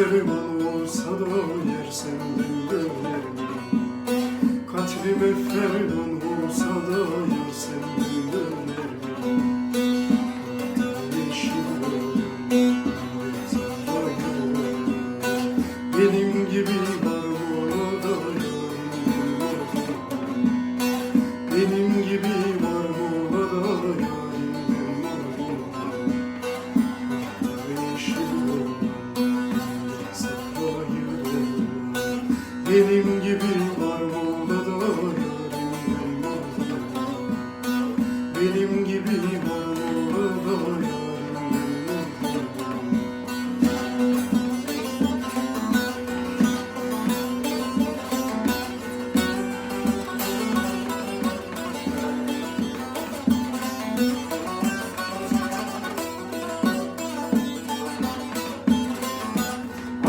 Ferman olsa da yer senden döner mi? Kalbime ferman olsa da yer senden döner mi? Yeşil. Benim gibi Benim gibi var ona da yarim mı? Benim gibi var ona da yarim mı?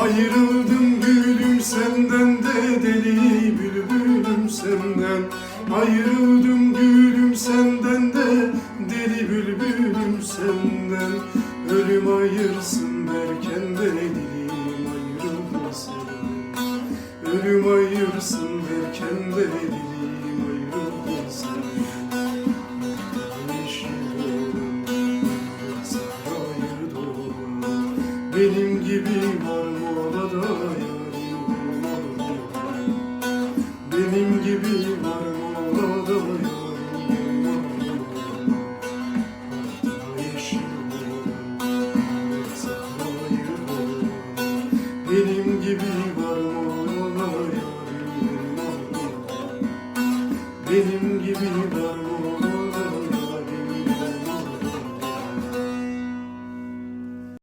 Ayrıldım Ayrıldım gülüm senden de Deli bülbülüm senden. Ölüm ayırsın berken de Dilim ayrılmasın. Ölüm ayırsın berken de Dilim ayrılmasın. Benim gibi var Muğla'da yarim Benim gibi var